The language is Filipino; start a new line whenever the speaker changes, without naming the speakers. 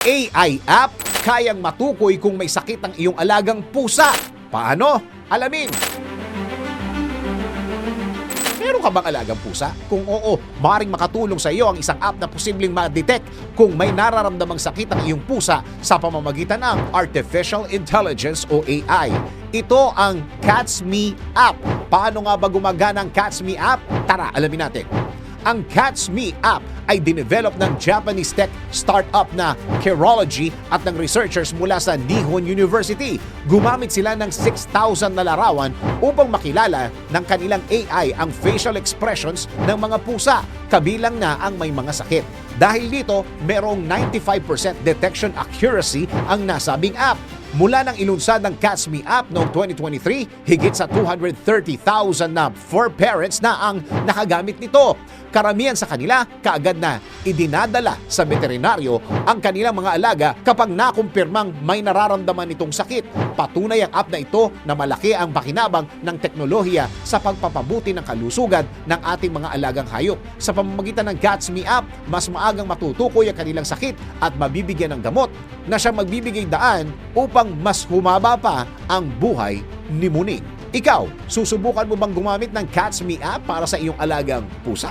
AI app kayang matukoy kung may sakit ang iyong alagang pusa. Paano? Alamin! Meron ka bang alagang pusa? Kung oo, maring makatulong sa iyo ang isang app na posibleng ma-detect kung may nararamdamang sakit ang iyong pusa sa pamamagitan ng Artificial Intelligence o AI. Ito ang Cats Me app. Paano nga ba gumagana ang Cats Me app? Tara, alamin natin. Ang Cats Me app ay dinevelop ng Japanese tech startup na Careology at ng researchers mula sa Nihon University. Gumamit sila ng 6,000 na larawan upang makilala ng kanilang AI ang facial expressions ng mga pusa, kabilang na ang may mga sakit. Dahil dito, merong 95% detection accuracy ang nasabing app. Mula nang ilunsad ng Cats Me app noong 2023, higit sa 230,000 na for parents na ang nakagamit nito. Karamihan sa kanila kaagad na idinadala sa veterinaryo ang kanilang mga alaga kapag nakumpirmang may nararamdaman itong sakit. Patunay ang app na ito na malaki ang pakinabang ng teknolohiya sa pagpapabuti ng kalusugan ng ating mga alagang hayop. Sa pamamagitan ng Cats Me app, mas maagang matutukoy ang kanilang sakit at mabibigyan ng gamot na siya magbibigay daan upang mas humaba pa ang buhay ni Muning. Ikaw, susubukan mo bang gumamit ng Cats Me app para sa iyong alagang pusa?